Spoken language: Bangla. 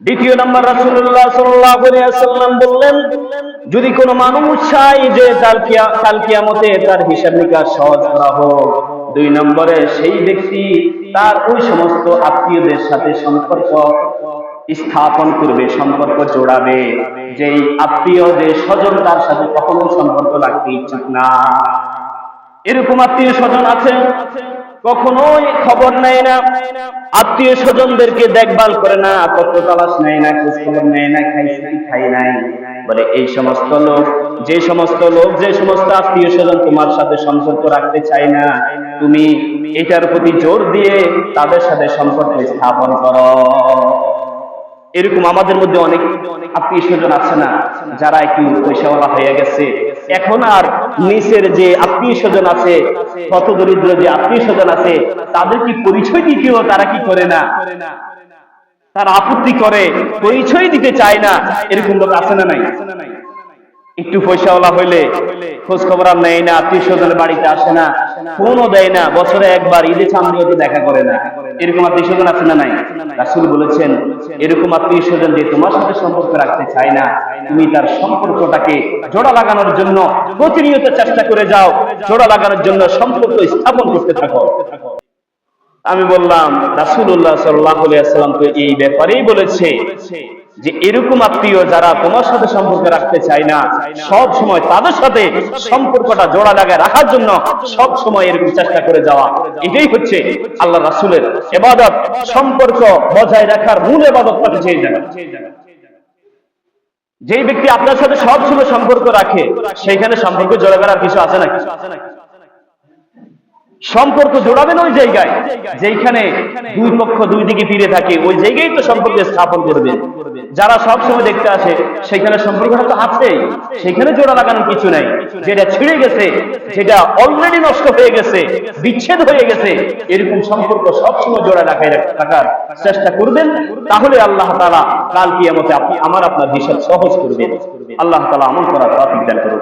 দ্বিতীয় নম্বর রাসূলুল্লাহ সাল্লাল্লাহু বললেন, যদি কোনো মানুষ চায় যে তার কাল কিয়ামতে তার হিসাব নিকাশ সহজ করা হোক, দুই নম্বরে সেই ব্যক্তি তার ওই সমস্ত আত্মীয়দের সাথে সম্পর্ক স্থাপন করবে, সম্পর্ক জোড়াবে, যেই আত্মীয় যে স্বজন তার সাথে কখনো সম্পর্ক রাখতে ইচ্ছুক না। এরকম আত্মীয় স্বজন আছে কখনোই খবর নেয় না। আত্মীয় স্বজনদেরকে দেখভাল করে না পত্র তালাশ নেয় না খোঁজ খবর নেয় না খাইছে খাই নাই। বলে, এই সমস্ত লোক, যে সমস্ত লোক, যে সমস্ত আত্মীয় স্বজন তোমার সাথে সম্পর্ক রাখতে চায় না, তুমি এটার প্রতি জোর দিয়ে তাদের সাথে সম্পর্ক স্থাপন করো। এরকম আমাদের মধ্যে অনেক আত্মীয় স্বজন আছে না, যারা একটু পয়সাওয়ালা হয়ে গেছে। এখন আর নিচের যে আত্মীয় স্বজন আছে, কত দরিদ্র যে আত্মীয় স্বজন আছে, তাদের কি পরিচয় দিতেও তারা কি করে না? তারা আপত্তি করে, পরিচয় দিতে চায় না। এরকম লোক আছে না নাই? একটু পয়সাওয়ালা হইলে খোঁজ খবর আর নেয় না, আত্মীয় স্বজনের বাড়িতে আসে না। ফোনও দেয় না, বছরে একবার ঈদে সামনেও তো দেখা করে না। এরকম আত্মীয় স্বজন আছে না নাই? রাসুল বলেছেন, এরকম আত্মীয় স্বজন যে তোমার সাথে সম্পর্ক রাখতে চায় না, তুমি তার সম্পর্কটাকে জোড়া লাগানোর জন্য প্রতিনিয়ত চেষ্টা করে যাও, জোড়া লাগানোর জন্য সম্পর্ক স্থাপন করতে থাকো। আমি বললাম রাসুল্লাহ সাল্লাহ সাল্লাম তো এই ব্যাপারেই বলেছে যে এরকম আত্মীয় যারা তোমার সাথে সম্পর্ক রাখতে চায় না, সব সময় তাদের সাথে সম্পর্কটা জোড়া লাগায় রাখার জন্য সব সময় এরকম চেষ্টা করে যাওয়া। এটাই হচ্ছে আল্লাহ রাসুলের এবাদত সম্পর্ক বজায় রাখার মূল এবাদত পাঠে চেয়ে যাবে যেই ব্যক্তি আপনার সাথে সব সময় সম্পর্ক রাখে সেইখানে সম্পর্ক জোড়া করার কিছু আছে নাকি? সম্পর্ক জোড়াবেন ওই জায়গায় যেখানে দুই পক্ষ দুই দিকে ফিরে থাকে, ওই জায়গায় তো সম্পর্ক স্থাপন করবে। যারা সব সময় দেখতে আসে, সেখানে সম্পর্কটা তো আছে সেখানে জোড়া লাগানোর কিছু নাই। যেটা ছিঁড়ে গেছে, যেটা অলরেডি নষ্ট হয়ে গেছে, বিচ্ছেদ হয়ে গেছে, এরকম সম্পর্ক সবসময় জোড়া রাখায় রাখার চেষ্টা করবেন, তাহলে আল্লাহ তালা কাল কিয়ামতে আপনি আমার আপনার হিসাব সহজ করবেন। আল্লাহ তালা আমল করার তৌফিক দান করুন।